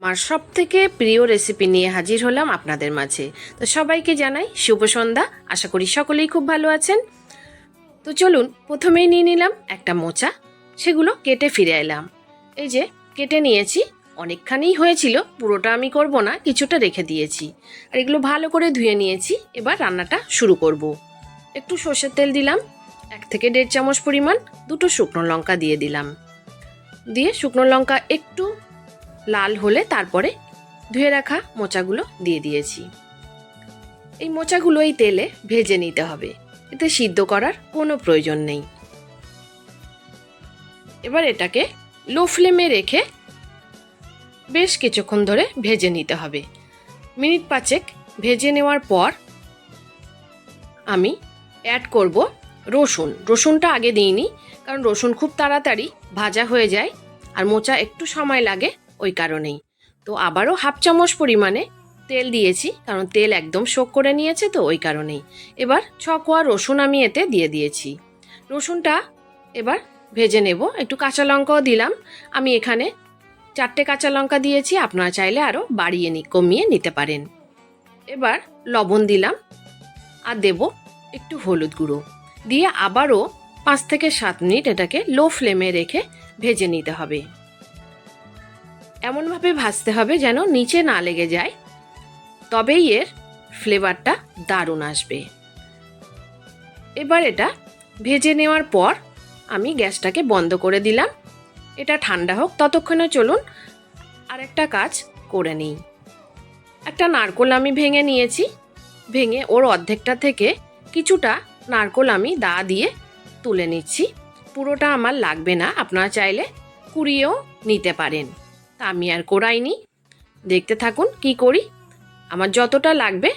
আমার সব থেকে প্রিয় রেসিপি নিয়ে হাজির হলাম আপনাদের মাঝে। তো সবাইকে জানাই শুভ সন্ধ্যা। আশা করি সকলেই খুব ভালো আছেন। তো চলুন, প্রথমেই নিয়ে নিলাম একটা মোচা। সেগুলো কেটে ফিরে এলাম। এই যে, কেটে নিয়েছি। অনেকখানি হয়েছিল, পুরোটা আমি করব না, কিছুটা রেখে দিয়েছি। আর এগুলো ভালো করে ধুয়ে নিয়েছি। এবার রান্নাটা শুরু করব। একটু সর্ষের তেল দিলাম, এক থেকে দেড় চামচ পরিমাণ দুটো শুকনো লঙ্কা দিয়ে দিলাম। দিয়ে শুকনো লঙ্কা একটু লাল হলে তারপরে ধুয়ে রাখা মোচাগুলো দিয়ে দিয়েছি। এই মোচাগুলো এই তেলে ভেজে নিতে হবে। এতে সিদ্ধ করার কোনো প্রয়োজন নেই। এবার এটাকে লো ফ্লেমে রেখে বেশ কিছুক্ষণ ধরে ভেজে নিতে হবে। মিনিট পাঁচেক ভেজে নেওয়ার পর আমি অ্যাড করব রসুন। রসুনটা আগে দিইনি, কারণ রসুন খুব তাড়াতাড়ি ভাজা হয়ে যায় আর মোচা একটু সময় লাগে ওই কারণেই। তো আবারও হাফ চামচ পরিমাণে তেল দিয়েছি, কারণ তেল একদম শোক করে নিয়েছে তো ওই কারণেই। এবার ছ কোয়া রসুন আমি এতে দিয়ে দিয়েছি। রসুনটা এবার ভেজে নেব, একটু কাঁচা লঙ্কাও দিলাম। আমি এখানে চারটে কাঁচা লঙ্কা দিয়েছি, আপনারা চাইলে আরও বাড়িয়ে নি, কমিয়ে নিতে পারেন। এবার লবণ দিলাম আর দেব একটু হলুদ গুঁড়ো। দিয়ে আবারও পাঁচ থেকে সাত মিনিট এটাকে লো ফ্লেমে রেখে ভেজে নিতে হবে। এমনভাবে ভাজতে হবে যেন নিচে না লেগে যায়। তবেই এর ফ্লেভারটা দারুণ আসবে। এবার এটা ভেজে নেওয়ার পর আমি গ্যাসটাকে বন্ধ করে দিলাম। এটা ঠান্ডা হোক, ততক্ষণে চলুন আর একটা কাজ করে নিই। একটা নারকোল আমি ভেঙে নিয়েছি। ভেঙে ওর অর্ধেকটা থেকে কিছুটা নারকোল আমি দা দিয়ে তুলে নিচ্ছি। পুরোটা আমার লাগবে না, আপনারা চাইলে কুড়িয়েও নিতে পারেন। তা আমি আর কোরাইনি। দেখতে থাকুন কি করি। আমার যতটা লাগবে,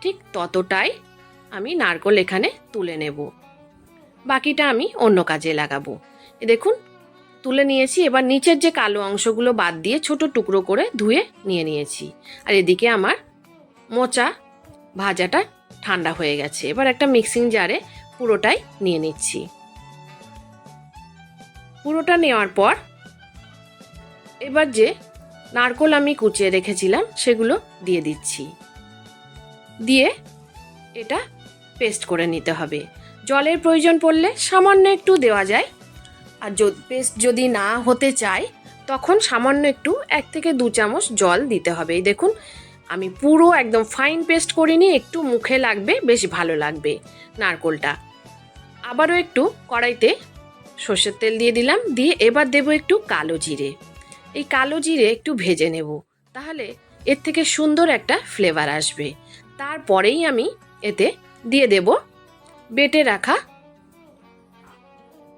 ঠিক ততটাই আমি নারকোল এখানে তুলে নেব। বাকিটা আমি অন্য কাজে লাগাবো। দেখুন, তুলে নিয়েছি। এবার নিচের যে কালো অংশগুলো বাদ দিয়ে ছোট টুকরো করে ধুয়ে নিয়ে নিয়েছি। আর এদিকে আমার মোচা ভাজাটা ঠান্ডা হয়ে গেছে। এবার একটা মিক্সিং জারে পুরোটাই নিয়ে নিচ্ছি। পুরোটা নেওয়ার পর এবার যে নারকোল আমি কুচিয়ে রেখেছিলাম, সেগুলো দিয়ে দিচ্ছি। দিয়ে এটা পেস্ট করে নিতে হবে। জলের প্রয়োজন পড়লে সামান্য একটু দেওয়া যায়। আর পেস্ট যদি না হতে চায়, তখন সামান্য একটু এক থেকে দু চামচ জল দিতে হবে। দেখুন, আমি পুরো একদম ফাইন পেস্ট করিনি, একটু মুখে লাগবে, বেশ ভালো লাগবে নারকোলটা। আবারও একটু কড়াইতে সর্ষের তেল দিয়ে দিলাম, দিয়ে এবার দেবো একটু কালো জিরে। এই কালো জিরে একটু ভেজে নেব। তাহলে এর থেকে সুন্দর একটা ফ্লেভার আসবে। তারপরেই আমি এতে দিয়ে দেব বেটে রাখা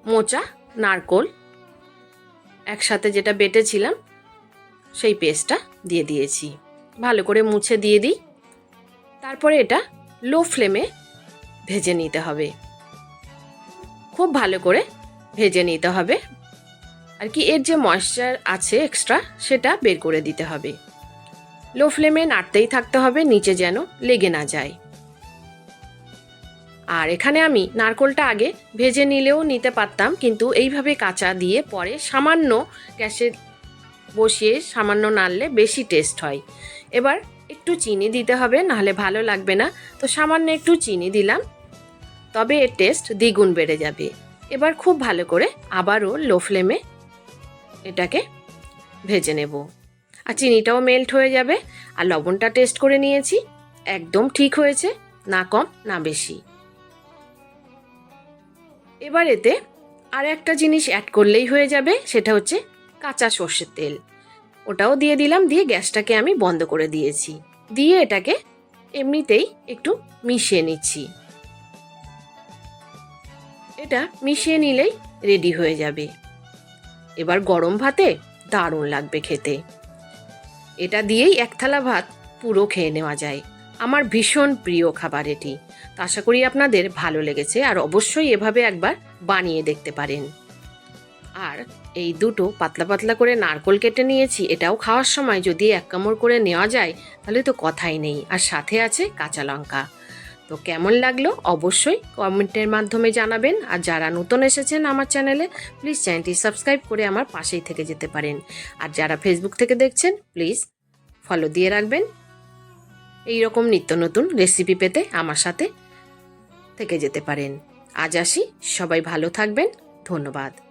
মোচা, নারকোল। একসাথে যেটা বেটেছিলাম, সেই পেস্টটা দিয়ে দিয়েছি। ভালো করে মুছে দিয়ে দিই। তারপরে এটা লো ফ্লেমে ভেজে নিতে হবে। খুব ভালো করে ভেজে নিতে হবে আর কি এর যে ময়েশ্চার আছে এক্সট্রা সেটা বের করে দিতে হবে। লো ফ্লেমে নাড়তেই থাকতে হবে, নিচে যেন লেগে না যায়। আর এখানে আমি নারকোলটা আগে ভেজে নিলেও নিতে পারতাম, কিন্তু এইভাবে কাঁচা দিয়ে পরে সামান্য গ্যাসে বসিয়ে সামান্য নাড়লে বেশি টেস্ট হয়। এবার একটু চিনি দিতে হবে, নাহলে ভালো লাগবে না। তো সামান্য একটু চিনি দিলাম, তবে এর টেস্ট দ্বিগুণ বেড়ে যাবে। এবার খুব ভালো করে আবারও লো ফ্লেমে এটাকে ভেজে নেব। আর চিনিটাও মেল্ট হয়ে যাবে। আর লবণটা টেস্ট করে নিয়েছি। একদম ঠিক হয়েছে, না কম, না বেশি। এবার এতে আর একটা জিনিস অ্যাড করলেই হয়ে যাবে, সেটা হচ্ছে কাঁচা সর্ষের তেল। ওটাও দিয়ে দিলাম, দিয়ে গ্যাসটাকে আমি বন্ধ করে দিয়েছি। দিয়ে এটাকে এমনিতেই একটু মিশিয়ে নিচ্ছি। এটা মিশিয়ে নিলেই রেডি হয়ে যাবে। এবার গরম ভাতে দারুণ লাগবে খেতে। এটা দিয়েই এক থালা ভাত পুরো খেয়ে নেওয়া যায়। আমার ভীষণ প্রিয় খাবার এটি। তো আশা করি আপনাদের ভালো লেগেছে আর অবশ্যই এভাবে একবার বানিয়ে দেখতে পারেন। আর এই দুটো পাতলা পাতলা করে নারকোল কেটে নিয়েছি, এটাও খাওয়ার সময় যদি এক কামড় করে নেওয়া যায়, তাহলে তো কথাই নেই। আর সাথে আছে কাঁচা লঙ্কা। তো কেমন লাগল অবশ্যই কমেন্টের মাধ্যমে জানাবেন। আর যারা নতুন এসেছেন আমার চ্যানেলে প্লিজ চ্যানেলটি সাবস্ক্রাইব করে আমার পাশেই থেকে যেতে পারেন। আর যারা ফেসবুক থেকে দেখছেন প্লিজ ফলো দিয়ে রাখবেন। এই রকম নিত্য নতুন রেসিপি পেতে আমার সাথে থেকে যেতে পারেন। আজ আসি, সবাই ভালো থাকবেন, ধন্যবাদ।